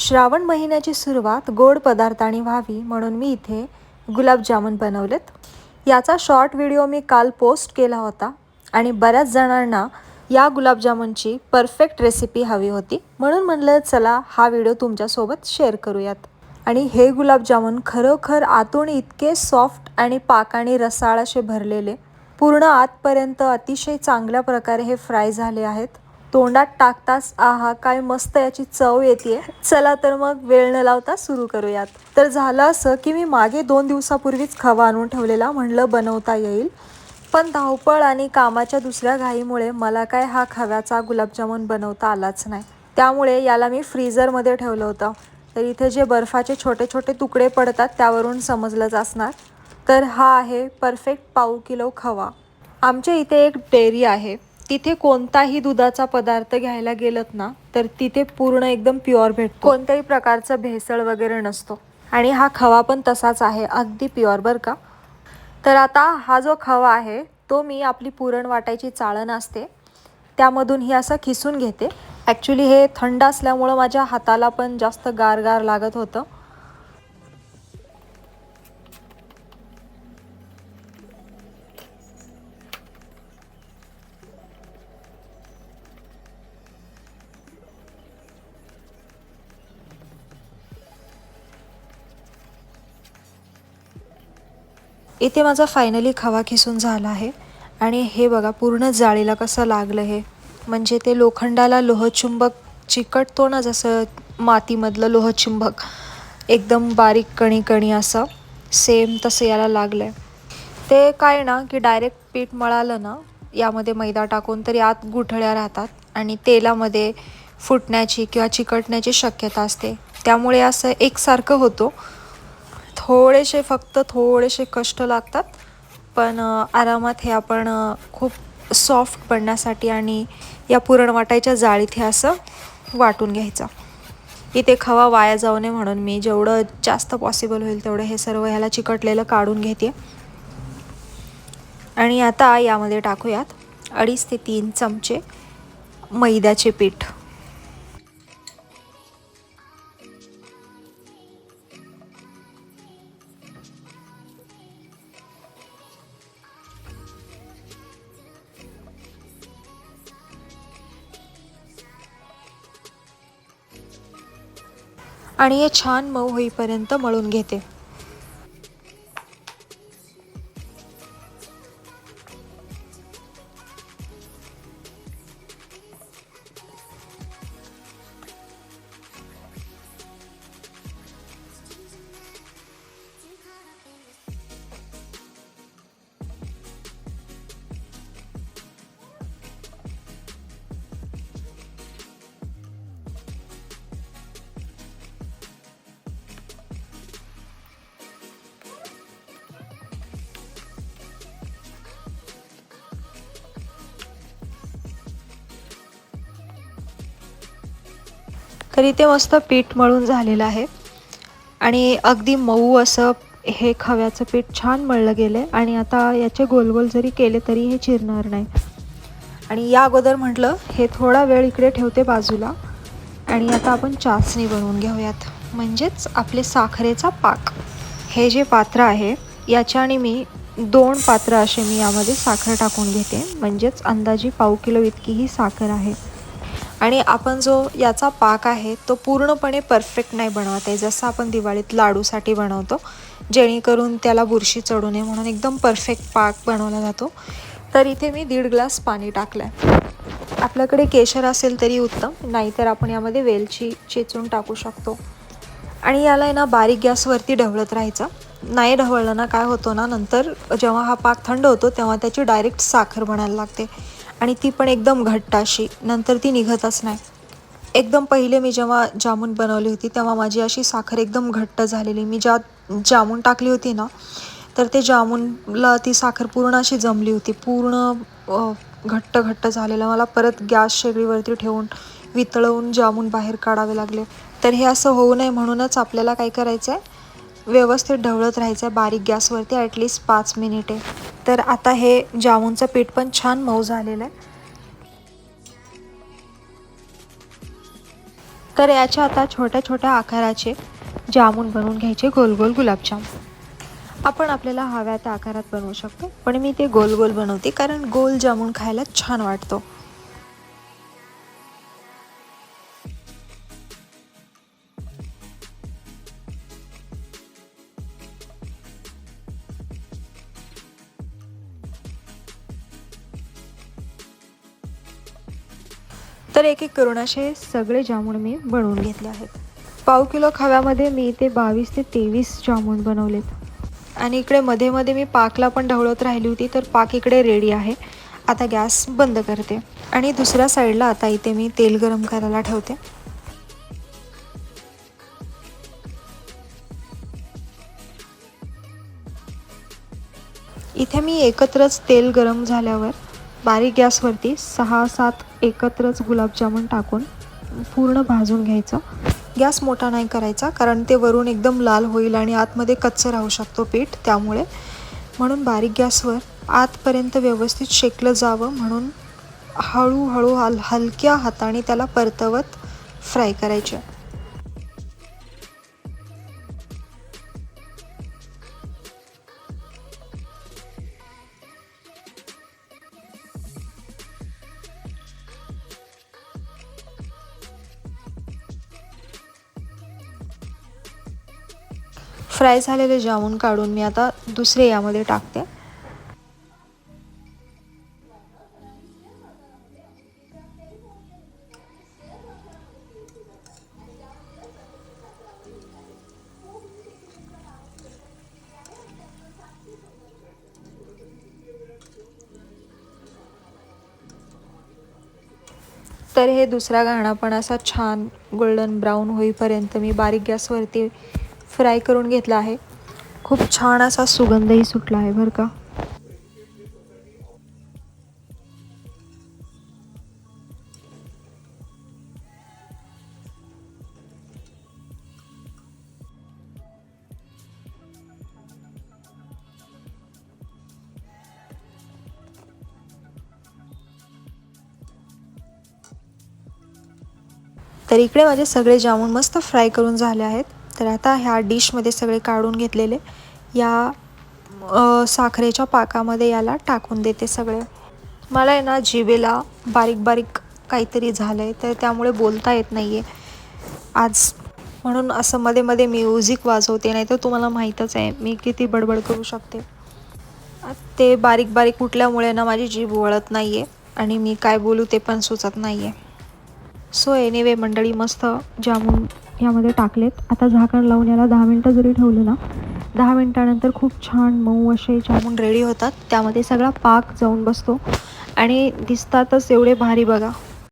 श्रावण महिन्याची सुरुवात गोड पदार्थांनी व्हावी म्हणून मी इथे गुलाबजामुन बनवलेत. याचा शॉर्ट व्हिडिओ मी काल पोस्ट केला होता आणि बऱ्याच जणांना या गुलाबजामुनची परफेक्ट रेसिपी हवी होती. म्हणून म्हणलं चला हा व्हिडिओ तुमच्यासोबत शेअर करूयात. आणि हे गुलाबजामुन खरोखर आतून इतके सॉफ्ट आणि पाकाने रसाळ असे भरलेले पूर्ण आतपर्यंत अतिशय चांगल्या प्रकारे हे फ्राय झाले आहेत. तोंडात टाकताच आहा काय मस्त याची चव येते चला तर मग वेळ न लावता सुरू करूयात. तर झालं असं की मी मागे दोन दिवसापूर्वीच खवा आणून ठेवलेला म्हणलं बनवता येईल. पण धावपळ आणि कामाच्या दुसऱ्या घाईमुळे मला काय हा खव्याचा गुलाबजामुन बनवता आलाच नाही. त्यामुळे याला मी फ्रीझरमध्ये ठेवलं होतं. तर इथे जे बर्फाचे छोटे छोटे तुकडे पडतात त्यावरून समजलंच असणार. तर हा आहे परफेक्ट पाऊ किलो खवा. आमच्या इथे एक डेअरी आहे. तिथे कोणताही दुधाचा पदार्थ घ्यायला गेलत ना तर तिथे पूर्ण एकदम प्युअर भेटतो. कोणत्याही प्रकारचं भेसळ वगैरे नसतो. आणि हा खवा पण तसाच आहे अगदी प्युअर बरं का? तर आता हा जो खवा आहे तो मी आपली पुरण वाटायची चाळण असते त्यामधून ही असं खिसून घेते. ॲक्च्युली हे थंड असल्यामुळं माझ्या हाताला पण जास्त गार गार लागत होतं. इथे माझा फायनली खवा खिसून झाला आहे. आणि हे बघा पूर्ण जाळीला कसं लागलं हे. म्हणजे ते लोखंडाला लोहचुंबक चिकटतो ना जसं मातीमधलं लोहचुंबक एकदम बारीक कणी कणी असं सेम तसं याला लागलं आहे ते काय ना की डायरेक्ट पीठ मळालं ना यामध्ये मैदा टाकून तर यात गुठळ्या राहतात. आणि तेलामध्ये फुटण्याची किंवा चिकटण्याची शक्यता असते. त्यामुळे असं एकसारखं होतो. थोडेसे फक्त थोडेसे कष्ट लागतात पण आरामात हे आपण खूप सॉफ्ट बनण्यासाठी आणि या पुरण वाटायच्या जाळीत हे असं वाटून घ्यायचं. इथे खवा वाया जाऊ नये म्हणून मी जेवढं जास्त पॉसिबल होईल तेवढं हे सर्व ह्याला चिकटलेलं काढून घेते. आणि आता यामध्ये टाकूयात अडीच ते तीन चमचे मैद्याचे पीठ. आणि हे छान मऊ होईपर्यंत मळून घेते. तर इथे मस्त पीठ मळून झालेलं आहे. आणि अगदी मऊ असं हे खव्याचं पीठ छान मळलं गेलं आहे आणि आता याचे गोल गोल जरी केले तरी हे चिरणार नाही. आणि या अगोदर म्हटलं हे थोडा वेळ इकडे ठेवते बाजूला. आणि आता आपण चासणी बनवून घेऊयात. म्हणजेच आपले साखरेचा पाक. हे जे पात्र आहे याच्याने मी दोन पात्र असे मी यामध्ये साखर टाकून घेते. म्हणजेच अंदाजी पाव किलो इतकी ही साखर आहे. आणि आपण जो याचा पाक आहे तो पूर्णपणे परफेक्ट नाही बनवत आहे. जसं आपण दिवाळीत लाडूसाठी बनवतो जेणेकरून त्याला बुरशी चढू नये म्हणून एकदम परफेक्ट पाक बनवला जातो. तर इथे मी दीड ग्लास पाणी टाकलं आहे आपल्याकडे केशर असेल तरी उत्तम नाहीतर आपण यामध्ये वेलची चेचून टाकू शकतो. आणि याला आहे ना बारीक गॅसवरती ढवळत राहायचं. नाही ढवळलं ना काय होतं ना नंतर जेव्हा हा पाक थंड होतो तेव्हा त्याची डायरेक्ट साखर बनायला लागते. आणि ती पण एकदम घट्ट अशी नंतर ती निघतच नाही. एकदम पहिले मी जेव्हा जामून बनवली होती तेव्हा माझी अशी साखर एकदम घट्ट झालेली. मी ज्या जामून टाकली होती ना तर ते जामूनला ती साखर पूर्ण अशी जमली होती. पूर्ण घट्ट घट्ट झालेलं. मला परत गॅस शेगडीवरती ठेवून वितळवून जामून बाहेर काढावे लागले. तर हे असं होऊ नये म्हणूनच आपल्याला काय करायचं आहे व्यवस्थित ढवळत राहायचं आहे बारीक गॅसवरती ॲटलिस्ट पाच मिनिटे. तर आता हे जामूनचं पीठ पण छान मऊ झालेलं आहे. तर याच्या आता छोट्या छोट्या आकाराचे जामून बनवून घ्यायचे गोल गोल गुलाबजाम. आपण आपल्याला हव्या त्या आकारात बनवू शकतो पण मी ते गोल गोल बनवते कारण गोल जामून खायला छान वाटतो. तर एक एक करून असे सगळे जामून मी बनवून घेतले आहेत. पाव किलो खव्यामध्ये मी ते बावीस ते तेवीस जामून बनवलेत. आणि इकडे मध्ये मध्ये मी पाकला पण ढवळत राहिली होती तर पाक इकडे रेडी आहे. आता गॅस बंद करते. आणि दुसऱ्या साईडला आता इथे मी तेल गरम करायला ठेवते. इथे मी एकत्रच तेल गरम झाल्यावर बारीक गॅसवरती सहा सात एकत्रच गुलाबजामुन टाकून पूर्ण भाजून घ्यायचं. गॅस मोठा नाही करायचा कारण ते वरून एकदम लाल होईल आणि आतमध्ये कच्चं राहू शकतो पीठ. त्यामुळे म्हणून बारीक गॅसवर आतपर्यंत व्यवस्थित शेकलं जावं म्हणून हळूहळू हल हलक्या हाताने त्याला परतवत फ्राय करायचे. फ्राय झालेले जामून काढून मी आता दुसरे यामध्ये टाकते. तर हे दुसरा घाणा पण असा छान गोल्डन ब्राऊन होईपर्यंत मी बारीक गॅसवरती फ्राय करून घेतला आहे. खूप छान असा सुगंधही सुटला आहे बरं का. तर इकडे माझे सगळे जामून मस्त फ्राय करून झाले आहेत. तर आता ह्या डिशमध्ये सगळे काढून घेतलेले. या साखरेच्या पाकामध्ये याला टाकून देते सगळे. मला आहे ना जिभेला बारीक बारीक काहीतरी झालं आहे तर त्यामुळे बोलता येत नाही आहे आज म्हणून असं मध्ये मध्ये म्युझिक वाजवते नाही तर तुम्हाला माहीतच आहे मी किती बडबड करू शकते. ते बारीक बारीक कुठल्यामुळे ना माझी जीभ वळत नाही आहे आणि मी काय बोलू ते पण सुचत नाही आहे सो एनिवे मंडळी मस्त जामून यामध्ये टाकलेत. आता झाकण लावून याला दहा मिनटं जरी ठेवलं ना दहा मिनटानंतर खूप छान मऊ असे जामून रेडी होतात. त्यामध्ये सगळा पाक जाऊन बसतो. आणि दिसतातच एवढे भारी बघा.